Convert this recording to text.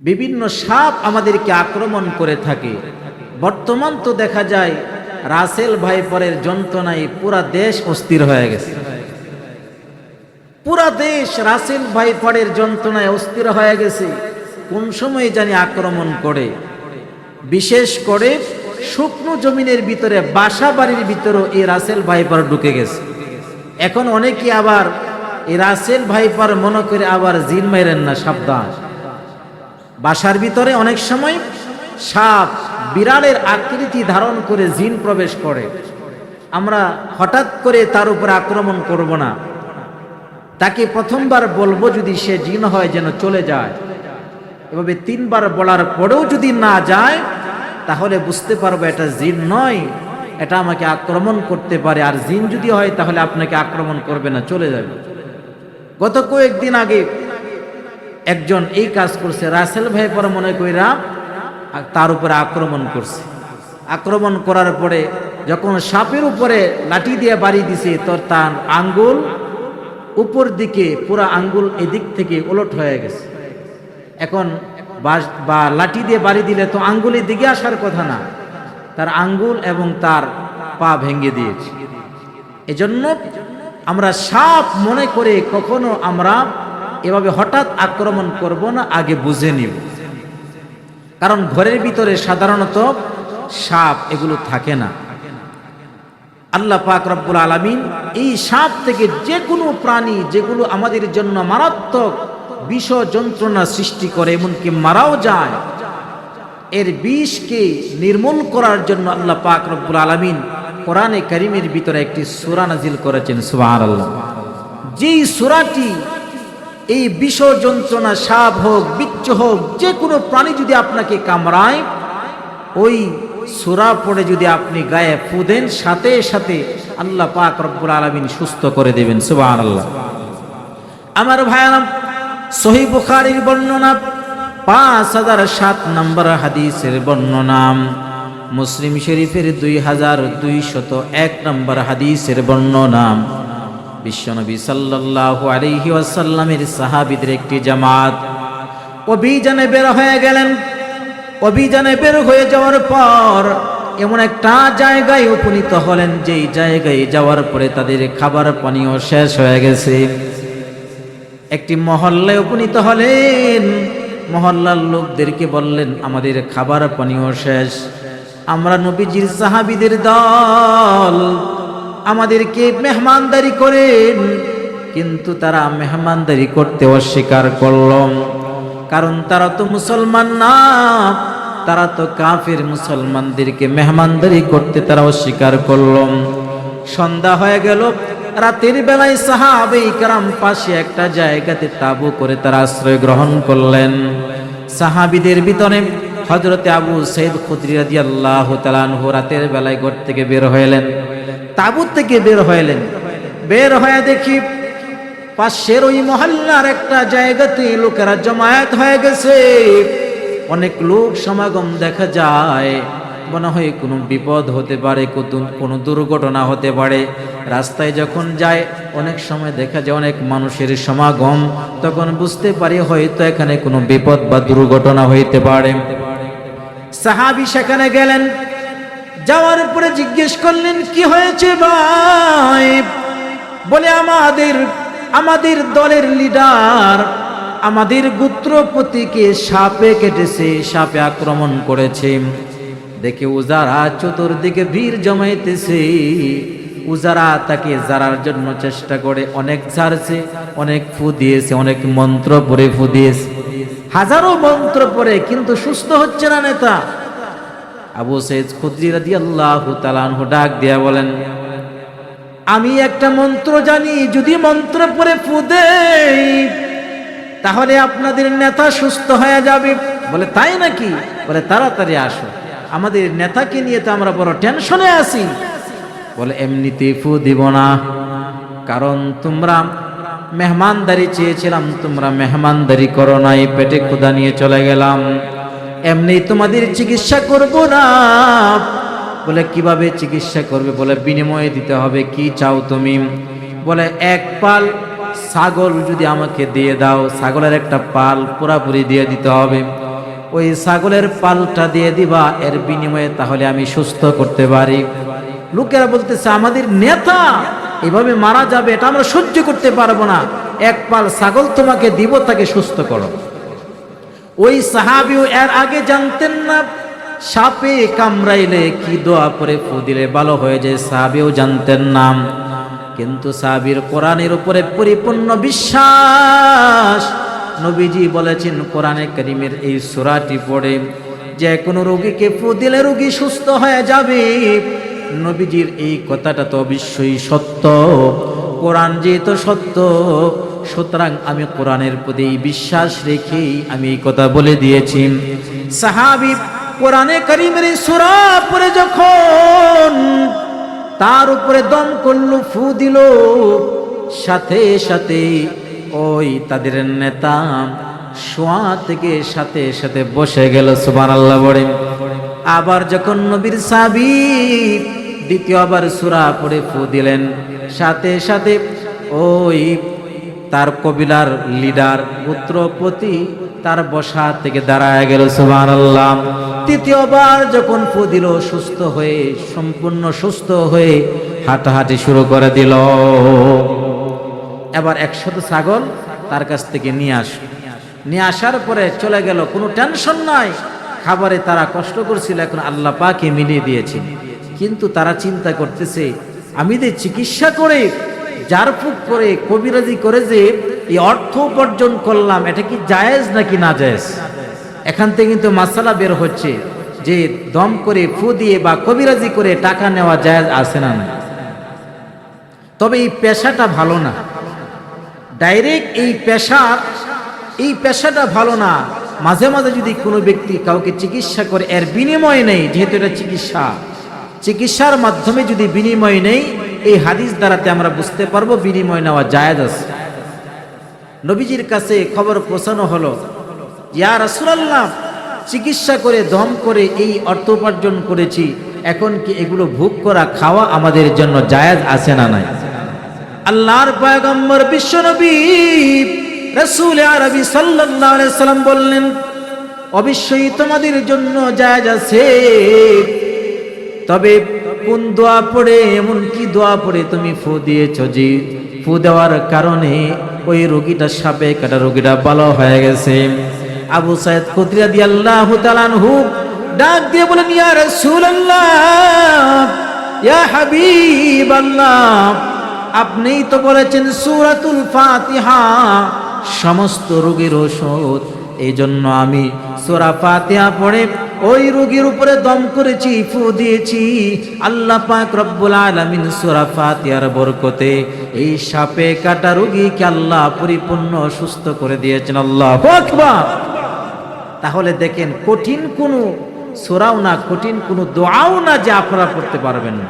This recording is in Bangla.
বিভিন্ন সাপ আমাদেরকে আক্রমণ করে থাকে। বর্তমান তো দেখা যায়, রাসেল ভাইপরের যন্ত্রণায় পুরা দেশ অস্থির হয়ে গেছে। পুরা দেশ রাসেল ভাইপরের যন্ত্রণায় অস্থির হয়ে গেছে। কোন সময় জানি আক্রমণ করে। বিশেষ করে শুকনো জমিনের ভিতরে, বাসা বাড়ির ভিতরেও এই রাসেল ভাইপার ঢুকে গেছে। এখন অনেকে আবার এই রাসেল ভাইপার মনে করে আবার জিন মাইরেন না, সাবধান। বাসার ভিতরে অনেক সময় সাপ বিড়ালের আকৃতি ধারণ করে জিন প্রবেশ করে। আমরা হঠাৎ করে তার উপরে আক্রমণ করব না। তাকে প্রথমবার বলব যদি সে জিন হয় যেন চলে যায়। এভাবে তিনবার বলার পরেও যদি না যায়, তাহলে বুঝতে পারব এটা জিন নয়, এটা আমাকে আক্রমণ করতে পারে। আর জিন যদি হয়, তাহলে আপনাকে আক্রমণ করবে না, চলে যাবে। গত কয়েকদিন আগে একজন এই কাজ করছে, রাসেল ভাই পরে মনে কইরা তার উপরে আক্রমণ করছে। আক্রমণ করার পরে যখন সাপের উপরে লাঠি দিয়ে বাড়ি দিছে, তোর তার আঙ্গুল উপর দিকে, পুরো আঙ্গুল এদিক থেকে ওলট হয়ে গেছে। এখন বা লাঠি দিয়ে বাড়ি দিলে তো আঙ্গুলের দিকে আসার কথা না, তার আঙ্গুল এবং তার পা ভেঙে দিয়েছে। এজন্য আমরা সাপ মনে করে কখনো আমরা এভাবে হঠাৎ আক্রমণ করব না, আগে বুঝে নিব। কারণ ঘরের ভিতরে সাধারণত সাপ এগুলো থাকে না। আল্লাহ পাক রব্বুল আলমিন এই সাপ থেকে যে কোনো প্রাণী, যেগুলো আমাদের জন্য মারাত্মক বিষ যন্ত্রণা সৃষ্টি করে, এমনকি মারাও যায়, এর বিষকে নির্মূল করার জন্য আল্লাহ পাক রব্বুল আলমিন কোরআনে করিমের ভিতরে একটি সুরা নাজিল করেছেন সুবাহ আল্লাহ যেই সুরাটি এই বিষ যন্ত্রণা, সাপ হোক, বিচ্ছ হোক, যে কোনো প্রাণী যদি আপনাকে কামড়ায়, ওই সুরা পড়ে যদি আপনি গায়ে ফুদেন সাথে সাথে আল্লাহ পাক রব্বুল আলমিন সুস্থ করে দেবেন সুবাহ আল্লাহ আমার ভাইয়ারাম সহি বুখারির বর্ণনা, পাঁচ হাজার সাত নম্বর হাদিসের বর্ণনা, মুসলিম শরীফের দুই হাজার দুই শত এক নম্বর হাদিসের বর্ণনা। বিশ্বনবী সাল্লাল্লাহু আলাইহি ওয়াসাল্লামের সাহাবীদের একটি জামাত। অভিযানে বের হয়ে গেলেন। অভিযানে বের হয়ে যাওয়ার পর এমন একটা জায়গায় উপনীত হলেন, যেই জায়গায় যাওয়ার পরে তাদের খাবার পানীয় শেষ হয়ে গেছে। একটি মহল্লায় উপনীত হলেন। মহল্লার লোকদেরকে বললেন, আমাদের খাবার পানীয় শেষ। আমরা নবীজির সাহাবিদের দল আমাদেরকে মেহমানদারি করেন, কিন্তু তারা মেহমানদারি করতে অস্বীকার করল। কারণ তারা তো মুসলমান না, তারা তো কাফের মুসলমানদেরকে মেহমানদারি করতে তারা অস্বীকার করল। সন্ধ্যা হয়ে গেল, রাতের বেলায় সাহাবে কারাম পাশে একটা জায়গাতে তাবু করে তারা আশ্রয় গ্রহণ করলেন। সাহাবিদের ভিতরে হজরতে আবু সৈদ খুদ্রি রাজি আল্লাহ তালানহু রাতের বেলায় ঘর থেকে বের হইলেন তাবুত থেকে বের হইলেন। বের হয়ে দেখি পাশের ওই মহল্লার একটা জায়গাতে লোকেরা জমায়েত হয়ে গেছে। অনেক লোক সমাগম দেখা যায়। মনে হয় কোনো বিপদ হতে পারে, কোনো দুর্ঘটনা হতে পারে। রাস্তায় যখন যায়, অনেক সময় দেখা যায় অনেক মানুষের সমাগম। তখন বুঝতে পারি হয়তো এখানে কোনো বিপদ বা দুর্ঘটনা হইতে পারে। সাহাবি সেখানে গেলেন। যাওয়ার পরে জিজ্ঞেস করলেন, কি হয়েছে ভাই? বলে, আমাদের আমাদের দলের লিডার আমাদের গোত্রপতিকে সাপে কেটেছে, সাপে আক্রমণ করেছে। দেখে উজারা চতুর্দিকে ভিড় জমাইতেছে। উজারা তাকে জারার জন্য চেষ্টা করে, অনেক ঝাড়ছে অনেক ফু দিয়েছে, অনেক মন্ত্র পরে ফু দিয়েছে। হাজারো মন্ত্র পরে, কিন্তু সুস্থ হচ্ছে না নেতা। আবু সৈয়দ খুদ্রি রাদি আল্লাহ তালানহু ডাক দিয়া বলেন, আমি একটা মন্ত্র জানি, যদি মন্ত্র পরে ফু দেই তাহলে আপনাদের নেতা সুস্থ হয়ে যাবে। বলে, তাই নাকি? বলে, তাড়াতাড়ি আসো, আমাদের নেতাকে নিয়ে তো আমরা বড় টেনশনে আছি। বলে, এমনিতে ফু দিব না, কারণ তোমরা মেহমানদারি চেয়েছিলাম, তোমরা মেহমানদারি করো নাই, পেটে ক্ষুদা নিয়ে চলে গেলাম। এমনি তোমাদের চিকিৎসা করব না। বলে, কীভাবে চিকিৎসা করবে? বলে, বিনিময়ে দিতে হবে, কি চাও তুমি? বলে, এক পাল ছাগল যদি আমাকে দিয়ে দাও, ছাগলের একটা পাল পুরাপুরি দিয়ে দিতে হবে। ওই ছাগলের পালটা দিয়ে দিবা, এর বিনিময়ে তাহলে আমি সুস্থ করতে পারি। লোকেরা বলতেছে, আমাদের নেতা এভাবে মারা যাবে, এটা আমরা সহ্য করতে পারব না। এক পাল ছাগল তোমাকে দিব, তাকে সুস্থ করো। ওই সাহাবিও এর আগে জানতেন না। সাপে কামড়াইলে কি দোয়া পরে ফু দিলে ভালো হয়ে যায় সাহাবিও জানতেন না। কিন্তু সাহাবির কোরআনের উপরে পরিপূর্ণ বিশ্বাস নবীজি বলেছেন, কোরআনে করিমের এই সুরাটি পড়ে, যে কোনো রোগীকে ফু দিলে রোগী সুস্থ হয়ে যাবে। নবীজির এই কথাটা তো অবশ্যই সত্য। কোরআন যেহেতু সত্য সুতরাং আমি কোরআনের প্রতি বিশ্বাস রেখেই আমি এই কথা বলে দিয়েছি। সাহাবি কোরআনে করিমের সুরা পরে যখন তার উপরে দম করল, ফু দিল, সাথে সাথে ওই তাদের নেতা শোয়া থেকে সাথে সাথে বসে গেল সুবান আল্লাহ বলে। আবার যখন নবীর সাবি দ্বিতীয়বার সুরা পড়ে ফু দিলেন, সাথে সাথে ওই তার কবিলার লিডার পুত্রপতি তার বসা থেকে দাঁড়ায় গেল সুবান আল্লাহ তৃতীয়বার যখন ফু সুস্থ হয়ে, সম্পূর্ণ সুস্থ হয়ে হাঁটাহাঁটি শুরু করে দিল। এবার একশত ছাগল তার কাছ থেকে নিয়ে আস। নিয়ে আসার পরে চলে গেল, কোনো টেনশন নাই। খাবারে তারা কষ্ট করছিল, এখন আল্লাহ পাকে মিলিয়ে দিয়েছে। কিন্তু তারা চিন্তা করতেছে, আমি যে চিকিৎসা করে জারফুক করে কবিরাজি করে যে, এই অর্থ উপার্জন করলাম, এটা কি জায়েজ নাকি না জায়েজ? এখান থেকে কিন্তু মাসালা বের হচ্ছে যে, দম করে ফু দিয়ে বা কবিরাজি করে টাকা নেওয়া জায়েজ আছে না তবে এই পেশাটা ভালো না। ডাইরেক্ট এই পেশা, এই পেশাটা ভালো না। মাঝে মাঝে যদি কোনো ব্যক্তি কাউকে চিকিৎসা করে, এর বিনিময় নেই, যেহেতু এটা চিকিৎসা। চিকিৎসার মাধ্যমে যদি বিনিময় নেই এই হাদিস দ্বারাতে আমরা বুঝতে পারব বিনিময় নেওয়া জায়েজ আছে। নবীজির কাছে খবর পৌঁছানো হলো, ইয়া রাসূলুল্লাহ, চিকিৎসা করে, দম করে এই অর্থ উপার্জন করেছি, এখন কি এগুলো ভোগ করা, খাওয়া আমাদের জন্য জায়েজ আছে না নাই? আল্লাহর পয়গম্বর বিশ্বনবী রাসূল আরবি সাল্লাম বললেন, অবশ্যই তোমাদের জন্য জায়েজ আছে। তবে কোন দোয়া পড়ে, এমন কি দোয়া পড়ে তুমি ফু দিয়েছ যে ফু দেওয়ার কারণে ওই রোগীটা সাপে কাটা রোগীটা ভালো হয়ে গেছে। আবু সাইদ খুদরিয়া দিয়ে আল্লাহ তালানহু ডাক দিয়ে বলেন, ইয়া রাসূলুল্লাহ, ইয়া হাবিবাল্লাহ, আপনিই তো বলেছেন সূরাতুল ফাতিহা, সমস্ত রোগীর ঔষধ এই জন্য আমি সূরা ফাতিহা পড়ে ওই রোগীর উপরে দম করেছি, ফু দিয়েছি। আল্লাহ পাক রব্বুল আলামিন সূরা ফাতিহার বরকতে এই সাপে কাটা রোগীকে আল্লাহ পরিপূর্ণ সুস্থ করে দিয়েছেন। আল্লাহ তাহলে দেখেন কঠিন কোনো সোরাও না, কঠিন কোনো দোয়াও না যে আপনারা করতে পারবেন না।